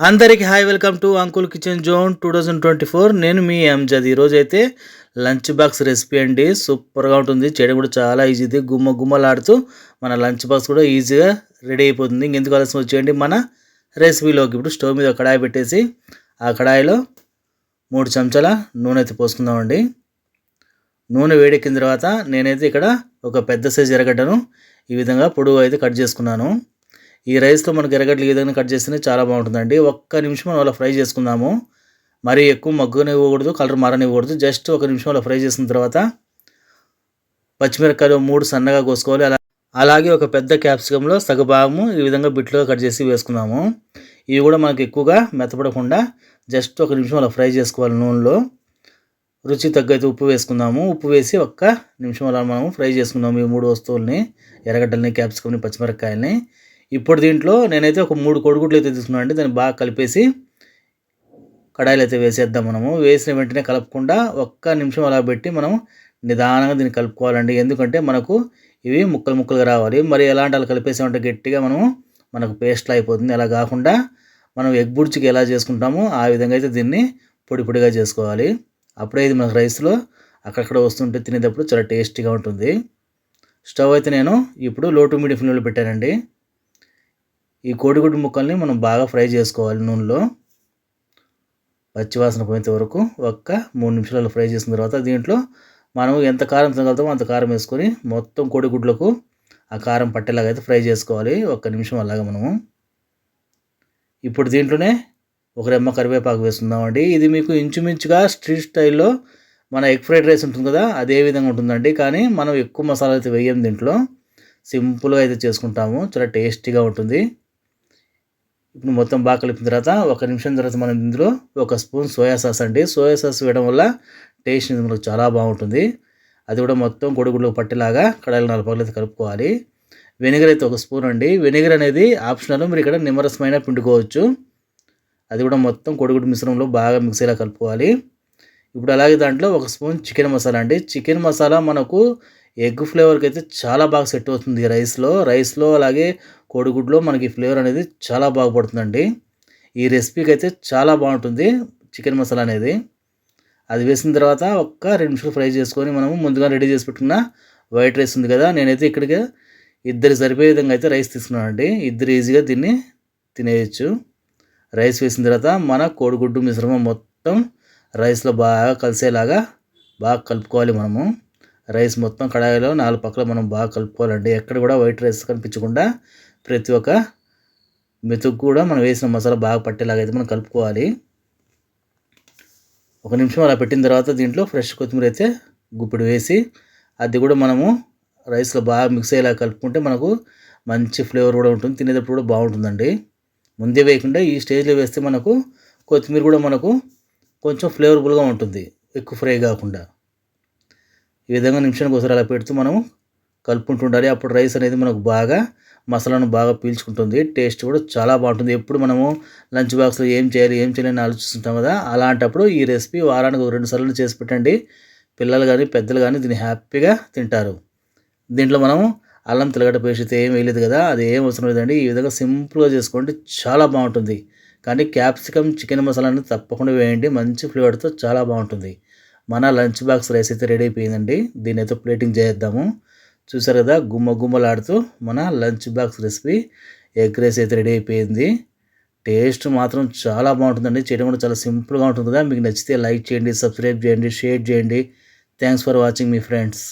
అందరికీ hi welcome to uncle kitchen zone two thousand twenty four. నేను మీ అంజద్. ఈరోజు అయితే లంచ్ బాక్స్ రెసిపీ అండి. సూపర్గా ఉంటుంది. చేయడం కూడా చాలా ఈజీది గుమ్మ గుమ్మలాడుతూ మన లంచ్ బాక్స్ కూడా ఈజీగా రెడీ అయిపోతుంది. ఇంకెందుకు ఆలస్యం వచ్చేయండి? మన రెసిపీలోకి ఇప్పుడు స్టవ్ మీద కడాయి పెట్టేసి ఆ కడాయిలో మూడు చెంచాల నూనె అయితే పోసుకుందామండి. నూనె వేడెక్కిన తర్వాత నేనైతే ఇక్కడ ఒక పెద్ద సైజు ఎరగడ్డను ఈ విధంగా పొడవు అయితే కట్ చేసుకున్నాను. ఈ రైస్లో మనకి ఎరగడ్లు ఈ విధంగా కట్ చేస్తేనే చాలా బాగుంటుందండి. ఒక్క నిమిషం మనం అలా ఫ్రై చేసుకుందాము. మరీ ఎక్కువ మగ్గునివ్వకూడదు కలర్ మారనివ్వకూడదు. జస్ట్ ఒక నిమిషం అలా ఫ్రై చేసిన తర్వాత పచ్చిమిరపకాయలు మూడు సన్నగా కోసుకోవాలి. అలా అలాగే ఒక పెద్ద క్యాప్సికంలో సగభాగము ఈ విధంగా బిట్లుగా కట్ చేసి వేసుకుందాము. ఇవి కూడా మనకు ఎక్కువగా మెత్తపడకుండా జస్ట్ ఒక నిమిషం అలా ఫ్రై చేసుకోవాలి నూనెలో. రుచి తగ్గైతే ఉప్పు వేసుకుందాము. ఉప్పు వేసి ఒక్క నిమిషం అలా మనం ఫ్రై చేసుకుందాము ఈ మూడు వస్తువుల్ని ఎర్రగడ్డల్ని క్యాప్సికమ్ని పచ్చిమిరపకాయల్ని. ఇప్పుడు దీంట్లో నేనైతే ఒక మూడు కొడుగుడ్లు అయితే తీసుకున్నాను అండి. దాన్ని బాగా కలిపేసి కడాయిలు అయితే వేసేద్దాం మనము. వేసిన వెంటనే కలపకుండా ఒక్క నిమిషం అలా పెట్టి మనం నిదానంగా దీన్ని కలుపుకోవాలండి. ఎందుకంటే మనకు ఇవి ముక్కలు ముక్కలుగా రావాలి. మరి ఎలాంటి అలా కలిపేసామంటే గట్టిగా మనము మనకు పేస్ట్లో అయిపోతుంది. అలా కాకుండా మనం ఎగ్ బుడ్చికి ఎలా చేసుకుంటామో ఆ విధంగా అయితే దీన్ని పొడి పొడిగా చేసుకోవాలి. అప్పుడే ఇది మనకు రైస్లో అక్కడక్కడ వస్తుంటే తినేటప్పుడు చాలా టేస్టీగా ఉంటుంది. స్టవ్ అయితే నేను ఇప్పుడు లో టు మీడియం ఫ్లేమ్లో పెట్టానండి. ఈ కోడిగుడ్డు ముక్కల్ని మనం బాగా ఫ్రై చేసుకోవాలి నూనెలో. పచ్చివాసన పోయేంత వరకు ఒక్క మూడు నిమిషాలు ఫ్రై చేసిన తర్వాత దీంట్లో మనం ఎంత కారం తినగలుగుతామో అంత కారం వేసుకొని మొత్తం కోడిగుడ్లకు ఆ కారం పట్టేలాగా అయితే ఫ్రై చేసుకోవాలి. ఒక్క నిమిషం అలాగా మనము. ఇప్పుడు దీంట్లోనే ఒక రెమ్మ కరివేపాకు వేస్తుందామండి ఇది మీకు ఇంచుమించుగా స్ట్రీట్ స్టైల్లో మన ఎగ్ ఫ్రైడ్ రైస్ ఉంటుంది కదా అదే విధంగా ఉంటుందండి. కానీ మనం ఎక్కువ మసాలా అయితే వేయం దీంట్లో. సింపుల్గా అయితే చేసుకుంటాము. చాలా టేస్టీగా ఉంటుంది. ఇప్పుడు మొత్తం బాగా కలిపిన తర్వాత ఒక నిమిషం తర్వాత మనం ఇందులో ఒక స్పూన్ సోయా సాస్ అండి. సోయా సాస్ వేయడం వల్ల టేస్ట్ మనకు చాలా బాగుంటుంది. అది కూడా మొత్తం కొడుగుడ్లు పట్టేలాగా కడాయిలు నాలుగు అయితే కలుపుకోవాలి. వెనిగర్ అయితే ఒక స్పూన్ అండి. వెనిగర్ అనేది ఆప్షనల్ మీరు ఇక్కడ నిమ్మరసమైన పిండుకోవచ్చు. అది కూడా మొత్తం కొడుగుడు మిశ్రమంలో బాగా మిక్సీలా కలుపుకోవాలి. ఇప్పుడు అలాగే దాంట్లో ఒక స్పూన్ చికెన్ మసాలా అండి. చికెన్ మసాలా మనకు ఎగ్ ఫ్లేవర్కి అయితే చాలా బాగా సెట్ అవుతుంది రైస్లో. రైస్లో అలాగే కోడిగుడ్లో మనకి ఫ్లేవర్ అనేది చాలా బాగుపడుతుందండి ఈ రెసిపీకి అయితే చాలా బాగుంటుంది చికెన్ మసాలా అనేది. అది వేసిన తర్వాత ఒక్క రెండు నిమిషాలు ఫ్రై చేసుకొని మనము ముందుగా రెడీ చేసి పెట్టుకున్న వైట్ రైస్ ఉంది కదా నేనైతే ఇక్కడికి ఇద్దరు సరిపోయే విధంగా అయితే రైస్ తీసుకున్నానండి. ఇద్దరు ఈజీగా దీన్ని తినేయచ్చు. రైస్ వేసిన తర్వాత మన కోడిగుడ్డు మిశ్రమం మొత్తం రైస్లో బాగా కలిసేలాగా బాగా కలుపుకోవాలి మనము. రైస్ మొత్తం కడాయిలో నాలుగు పక్కల మనం బాగా కలుపుకోవాలండి. ఎక్కడ కూడా వైట్ రైస్ కనిపించకుండా ప్రతి ఒక్క మెతుకు కూడా మనం వేసిన మసాలా బాగా పట్టేలాగా అయితే మనం కలుపుకోవాలి. ఒక నిమిషం అలా పెట్టిన తర్వాత దీంట్లో ఫ్రెష్ కొత్తిమీర అయితే గుప్పిడి వేసి అది కూడా మనము రైస్లో బాగా మిక్స్ అయ్యేలా కలుపుకుంటే మనకు మంచి ఫ్లేవర్ కూడా ఉంటుంది తినేటప్పుడు కూడా బాగుంటుందండి. ముందే వేయకుండా ఈ స్టేజ్లో వేస్తే మనకు కొత్తిమీర కూడా మనకు కొంచెం ఫ్లేవర్ఫుల్గా ఉంటుంది ఎక్కువ ఫ్రై కాకుండా. ఈ విధంగా నిమిషానికి ఒకసారి అలా పెడుతూ మనం కలుపుకుంటుండాలి. అప్పుడు రైస్ అనేది మనకు బాగా మసాలాను బాగా పీల్చుకుంటుంది. టేస్ట్ కూడా చాలా బాగుంటుంది. ఎప్పుడు మనము లంచ్ బాక్స్లో ఏం చేయాలి ఏం చేయాలని ఆలోచిస్తుంటాం కదా అలాంటప్పుడు ఈ రెసిపీ వారానికి ఒక రెండు సార్లు చేసి పెట్టండి. పిల్లలు కానీ పెద్దలు కానీ దీన్ని హ్యాపీగా తింటారు. దీంట్లో మనము అల్లం తెల్లగడ్డ పేస్ట్ అయితే ఏం వేయలేదు కదా అది ఏం అవసరం లేదండి. ఈ విధంగా సింపుల్గా చేసుకోండి. చాలా బాగుంటుంది. కానీ క్యాప్సికమ్ చికెన్ మసాలాని తప్పకుండా వేయండి. మంచి ఫ్లేవర్తో చాలా బాగుంటుంది. మన లంచ్ బాక్స్ రైస్ అయితే రెడీ అయిపోయిందండి. దీని అయితే ప్లేటింగ్ చేద్దాము చూసారు కదా గుమ్మ గుమ్మలాడుతూ మన lunch box recipe egg rice అయితే రెడీ అయిపోయింది. టేస్ట్ మాత్రం చాలా బాగుంటుందండి. చేయడం కూడా చాలా సింపుల్గా ఉంటుంది కదా మీకు నచ్చితే లైక్ చేయండి సబ్స్క్రైబ్ చేయండి షేర్ చేయండి. థ్యాంక్స్ ఫర్ వాచింగ్ మీ ఫ్రెండ్స్.